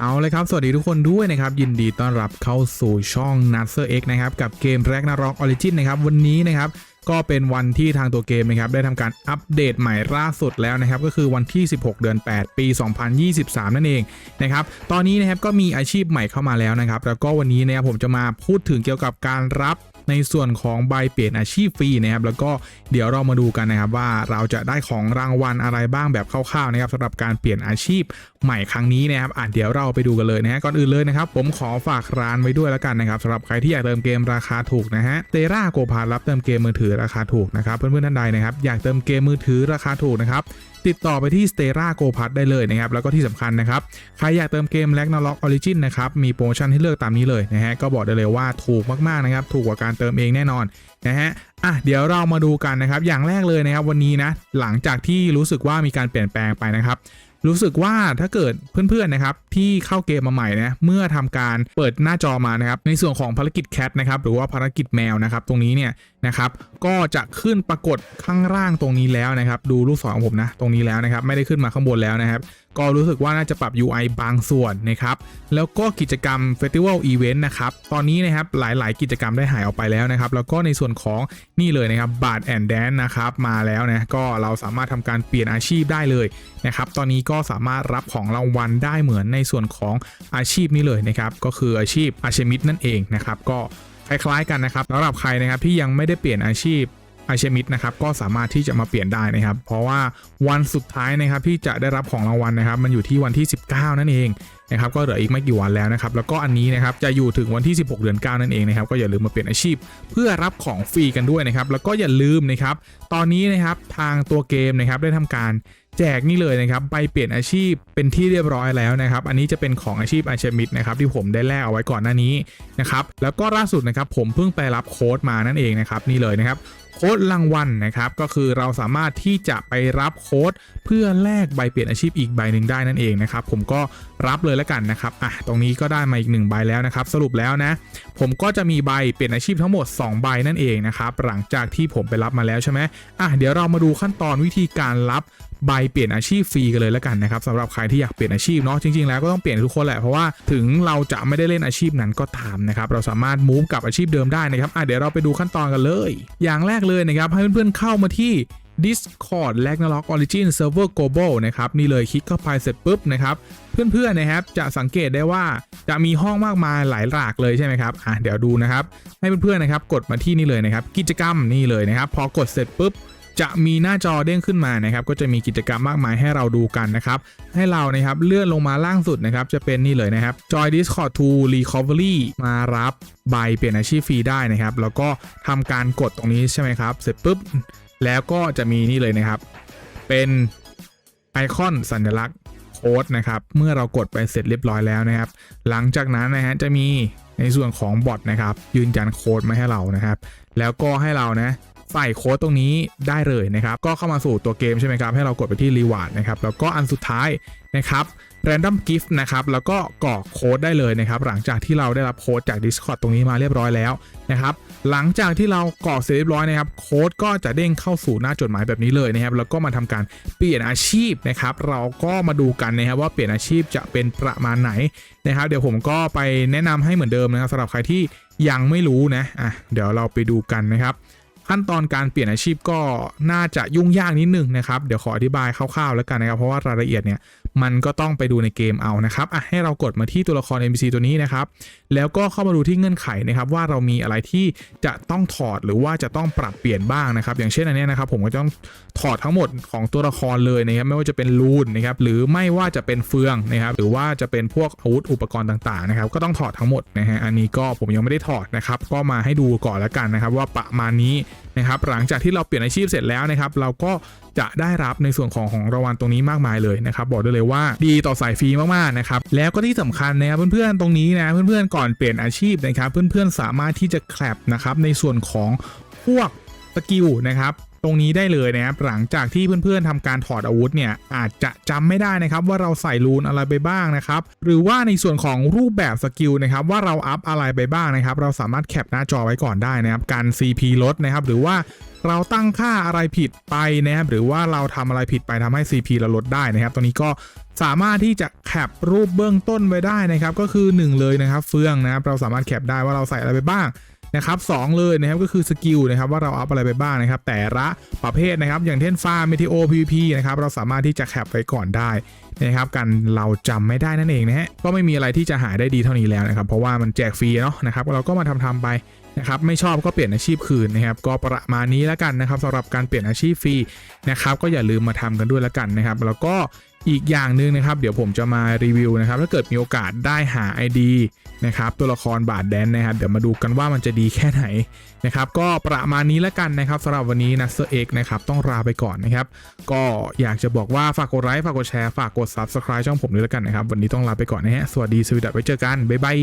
เอาเลยครับ สวัสดีทุกคนด้วยนะครับ ยินดีต้อนรับเข้าสู่ช่อง n a s e r X นะครับ กับเกม Ragnarok Origin นะครับ วันนี้นะครับ ก็เป็นวันที่ทางตัวเกมนะครับ ได้ทำการอัปเดตใหม่ล่าสุดแล้วนะครับ ก็คือวันที่ 16 เดือน 8 ปี 2023 นั่นเองนะครับ ตอนนี้นะครับก็มีอาชีพใหม่เข้ามาแล้วนะครับ แล้วก็วันนี้นะครับผมจะมาพูดถึงเกี่ยวกับการรับในส่วนของใบเปลี่ยนอาชีพฟรีนะครับแล้วก็เดี๋ยวเรามาดูกันนะครับว่าเราจะได้ของรางวัลอะไรบ้างแบบคร่าวๆนะครับสำหรับการเปลี่ยนอาชีพ ใหม่ครั้งนี้นะครับอะเดี๋ยวเราไปดูกันเลยนะฮะก่อนอื่นเลยนะครับ ผมขอฝากร้านไว้ด้วยแล้วกันนะครับสำหรับใครที่อยากเติมเกมราคาถูกนะฮะเตราโกพารับเติมเกมมือถือราคาถูกนะครับเพื่อนๆท่านใดนะครับอยากเติมเกมมือถือราคาถูกนะครับติดต่อไปที่ Stera Go p a s ได้เลยนะครับ แล้วก็ที่สำคัญนะครับ ใครอยากเติมเกม Ragnarok Origin นะครับ มีโปรโมชั่นให้เลือกตามนี้เลยนะฮะ ก็บอกได้เลยว่าถูกมาก ๆ นะครับ ถูกกว่าการเติมเองแน่นอนนะฮะอะเดี๋ยวเรามาดูกันนะครับ อย่างแรกเลยนะครับวันนี้นะ หลังจากที่รู้สึกว่ามีการเปลี่ยนแปลงไปนะครับ รู้สึกว่าถ้าเกิดเพื่อนๆนะครับที่เข้าเกมมาใหม่นะเมื่อทำการเปิดหน้าจอมานะครับในส่วนของภารกิจแคทนะครับหรือว่าภารกิจแมวนะครับตรงนี้เนี่ย นะครับ ก็จะขึ้นปรากฏข้างล่างตรงนี้แล้วนะครับ ดูลูกศรของผมนะ ตรงนี้แล้วนะครับ ไม่ได้ขึ้นมาข้างบนแล้วนะครับ ก็รู้สึกว่าน่าจะปรับ UI บางส่วนนะครับ แล้วก็กิจกรรม Festival Event นะครับ ตอนนี้นะครับหลาย ๆ กิจกรรมได้หายออกไปแล้วนะครับ แล้วก็ในส่วนของนี่เลยนะครับบาทแอนแดนนะครับ มาแล้วนะ ก็เราสามารถทำการเปลี่ยนอาชีพได้เลยนะครับ ตอนนี้ก็สามารถรับของรางวัลได้เหมือนในส่วนของอาชีพนี้เลยนะครับ ก็คืออาชีพอาชมิดนั่นเองนะครับ ก็ คล้ายๆกันนะครับสำหรับใครนะครับที่ยังไม่ได้เปลี่ยนอาชีพอาเชมิดนะครับก็สามารถที่จะมาเปลี่ยนได้นะครับ เพราะว่าวันสุดท้ายนะครับที่จะได้รับของรางวัลนะครับ มันอยู่ที่วันที่ 19 นั่นเองนะครับก็เหลืออีกไม่กี่วันแล้วนะครับ แล้วก็อันนี้นะครับจะอยู่ถึงวันที่ 16 เดือน 9 นั่นเองนะครับก็อย่าลืมมาเปลี่ยนอาชีพ เพื่อรับของฟรีกันด้วยนะครับ แล้วก็อย่าลืมนะครับ ตอนนี้นะครับทางตัวเกมนะครับได้ทำการ แจกนี่เลยนะครับใบเปลี่ยนอาชีพเป็นที่เรียบร้อยแล้วนะครับ อันนี้จะเป็นของอาชีพอาเชมิดนะครับที่ผมได้แลกเอาไว้ก่อนหน้านี้นะครับแล้วก็ล่าสุดนะครับผมเพิ่งไปรับโค้ดมานั่นเองนะครับนี่เลยนะครับ โค้ดรางวัลนะครับก็คือเราสามารถที่จะไปรับโค้ดเพื่อแลกใบเปลี่ยนอาชีพอีกใบหนึ่งได้นั่นเองนะครับผมก็รับเลยแล้วกันนะครับอะตรงนี้ก็ได้มาอีก1ใบแล้วนะครับสรุปแล้วนะผมก็จะมีใบเปลี่ยนอาชีพทั้งหมด 2 ใบนั่นเองนะครับหลังจากที่ผมไปรับมาแล้วใช่ไหมอะเดี๋ยวเรามาดูขั้นตอนวิธีการรับใบเปลี่ยนอาชีพฟรีกันเลยแล้วกันนะครับสำหรับใครที่อยากเปลี่ยนอาชีพเนาะจริงๆแล้วก็ต้องเปลี่ยนทุกคนแหละเพราะว่าถึงเราจะไม่ได้เล่นอาชีพนั้นก็ตามนะครับเราสามารถมูฟกับอาชีพเดิมได้นะครับอะเดี๋ยวเราไปดูขั้นตอนกันเลย อย่างแรกเลยนะครับ ให้เพื่อนๆเข้ามาที่ Discord Ragnarok Origin Server Global นะครับ นี่เลยคลิกเข้าไปเสร็จปุ๊บนะครับ เพื่อนๆนะครับจะสังเกตได้ว่าจะมีห้องมากมายหลายหลากเลยใช่ไหมครับอะเดี๋ยวดูนะครับ ให้เพื่อนๆนะครับกดมาที่นี่เลยนะครับ กิจกรรมนี่เลยนะครับ พอกดเสร็จปุ๊บ จะมีหน้าจอเด้งขึ้นมานะครับก็จะมีกิจกรรมมากมายให้เราดูกันนะครับให้เรานะครับเลื่อนลงมาล่างสุดนะครับจะเป็นนี่เลยนะครับ Joy Discord to Recovery มารับใบเปลี่ยนอาชีพฟรีได้นะครับ แล้วก็ทำการกดตรงนี้ใช่ไหมครับ เสร็จปุ๊บ แล้วก็จะมีนี่เลยนะครับ เป็นไอคอนสัญลักษณ์โค้ดนะครับ เมื่อเรากดไปเสร็จเรียบร้อยแล้วนะครับ หลังจากนั้นนะฮะจะมีในส่วนของบอทนะครับ ยืนยันโค้ดมาให้เรานะครับ แล้วก็ให้เรานะ ใส่โค้ดตรงนี้ได้เลยนะครับก็เข้ามาสู่ตัวเกมใช่ไหมครับให้เรากดไปที่รีวาร์ดนะครับแล้วก็อันสุดท้ายนะครับ Random Gift นะครับแล้วก็กรอกโค้ดได้เลยนะครับหลังจากที่เราได้รับโค้ดจาก Discord ตรงนี้มาเรียบร้อยแล้วนะครับหลังจากที่เรากรอกเสร็จเรียบร้อยนะครับโค้ดก็จะเด้งเข้าสู่หน้าจดหมายแบบนี้เลยนะครับแล้วก็มาทำการเปลี่ยนอาชีพนะครับเราก็มาดูกันนะครับว่าเปลี่ยนอาชีพจะเป็นประมาณไหนนะครับเดี๋ยวผมก็ไปแนะนำให้เหมือนเดิมนะครับสำหรับใครที่ยังไม่รู้นะอะเดี๋ยวเราไปดูกันนะครับ ขั้นตอนการเปลี่ยนอาชีพก็น่าจะยุ่งยากนิดนึงนะครับ เดี๋ยวขออธิบายคร่าวๆแล้วกันนะครับ เพราะว่ารายละเอียดเนี่ย มันก็ต้องไปดูในเกมเอานะครับอะให้เรากดมาที่ตัวละคร NPC ตัวนี้นะครับ แล้วก็เข้ามาดูที่เงื่อนไขนะครับ ว่าเรามีอะไรที่จะต้องถอดหรือว่าจะต้องปรับเปลี่ยนบ้างนะครับ อย่างเช่นอันนี้นะครับ ผมก็ต้องถอดทั้งหมดของตัวละครเลยนะครับ ไม่ว่าจะเป็นรูนนะครับ หรือไม่ว่าจะเป็นเฟืองนะครับ หรือว่าจะเป็นพวกอาวุธอุปกรณ์ต่างๆนะครับ ก็ต้องถอดทั้งหมดนะฮะ อันนี้ก็ผมยังไม่ได้ถอดนะครับ ก็มาให้ดูก่อนแล้วกันนะครับ ว่าประมาณนี้ นะครับหลังจากที่เราเปลี่ยนอาชีพเสร็จแล้วนะครับเราก็จะได้รับในส่วนของของรางวัลตรงนี้มากมายเลยนะครับบอกได้เลยว่าดีต่อสายฟรีมากๆนะครับแล้วก็ที่สำคัญนะครับเพื่อนๆตรงนี้นะเพื่อนๆก่อนเปลี่ยนอาชีพนะครับเพื่อนๆสามารถที่จะแคปนะครับในส่วนของพวกสกิลนะครับ ตรงนี้ได้เลยนะครับหลังจากที่เพื่อนๆทำการถอดอาวุธเนี่ยอาจจะจำไม่ได้นะครับว่าเราใส่รูนอะไรไปบ้างนะครับหรือว่าในส่วนของรูปแบบสกิลนะครับว่าเราอัพอะไรไปบ้างนะครับเราสามารถแคปหน้าจอไว้ก่อนได้นะครับการ CP ลดนะครับหรือว่าเราตั้งค่าอะไรผิดไปนะครับหรือว่าเราทำอะไรผิดไปทำให้ CP เราลดได้นะครับตรงนี้ก็สามารถที่จะแคปรูปเบื้องต้นไว้ได้นะครับก็คือ 1 เลยนะครับเฟืองนะครับเราสามารถแคปได้ว่าเราใส่อะไรไปบ้าง นะครับสองเลยนะครับก็คือสกิลนะครับว่าเราอัพอะไรไปบ้างนะครับแต่ละประเภทนะครับอย่างเช่นฟาร์มเมทิโอ PVP นะครับเราสามารถที่จะแคปไว้ก่อนได้นะครับกันเราจำไม่ได้นั่นเองนะฮะก็ไม่มีอะไรที่จะหาได้ดีเท่านี้แล้วนะครับเพราะว่ามันแจกฟรีเนาะนะครับเราก็มาทำทำๆไปนะครับไม่ชอบก็เปลี่ยนอาชีพคืนนะครับก็ประมาณนี้แล้วกันนะครับสำหรับการเปลี่ยนอาชีพฟรีนะครับก็อย่าลืมมาทำกันด้วยแล้วกันนะครับแล้วก็ อีกอย่างหนึ่งนะครับ เดี๋ยวผมจะมารีวิวนะครับ ถ้าเกิดมีโอกาสได้หา ID นะครับ ตัวละครบาดแดนนะครับ เดี๋ยวมาดูกันว่ามันจะดีแค่ไหนนะครับ ก็ประมาณนี้แล้วกันนะครับสำหรับวันนี้นะเซอร์เอกนะครับ ต้องลาไปก่อนนะครับ ก็อยากจะบอกว่าฝากกดไลค์ฝากกดแชร์ฝากกด Subscribe ช่องผมด้วยแล้วกันนะครับ วันนี้ต้องลาไปก่อนนะฮะสวัสดีสวัสดีไว้เจอกันบ๊ายบาย